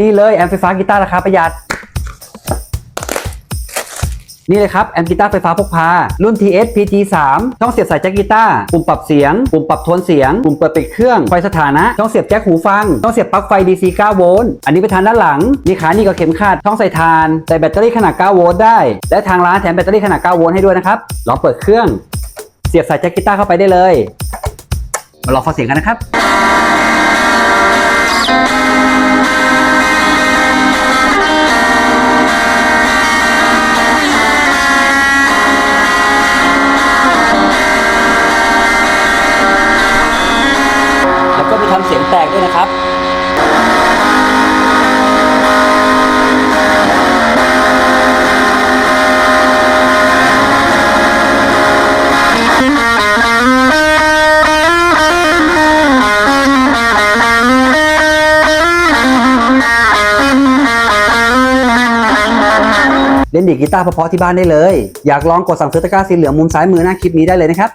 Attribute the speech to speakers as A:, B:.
A: นี่เลยแอมป์ไฟฟ้ากีตาร์ราคาประหยัด นี่เลยครับแอมป์กีตาร์ไฟฟ้าพกพา รุ่น TS PG 3ช่องเสียบสายแจ็คกีตาร์ปุ่มปรับเสียง ปุ่มปรับโทนเสียง ปุ่มเปิดปิดเครื่อง ไฟสถานะ ช่องเสียบแจ็คหูฟัง ช่องเสียบปลั๊กไฟ DC 9 โวลต์ อันนี้ไปทางด้านหลัง มีขานี่กับเข็มขัด ช่องใส่ทาน ใส่แบตเตอรี่ขนาด 9 โวลต์ได้ และทางร้านแถมแบตเตอรี่ขนาด 9 โวลต์ให้ด้วยนะครับ ลองเปิดเครื่อง เสียบสายแจ็คกีตาร์เข้าไปได้เลย มาลองฟังเสียงกันนะครับ ก็มีทำเสียงแตกด้วยนะครับเล่นดีกีตาร์เพาะๆที่บ้านได้เลย อยากลองกดสั่งซื้อตะกร้าสีเหลืองมุมซ้ายมือหน้าคลิปนี้ได้เลยนะครับ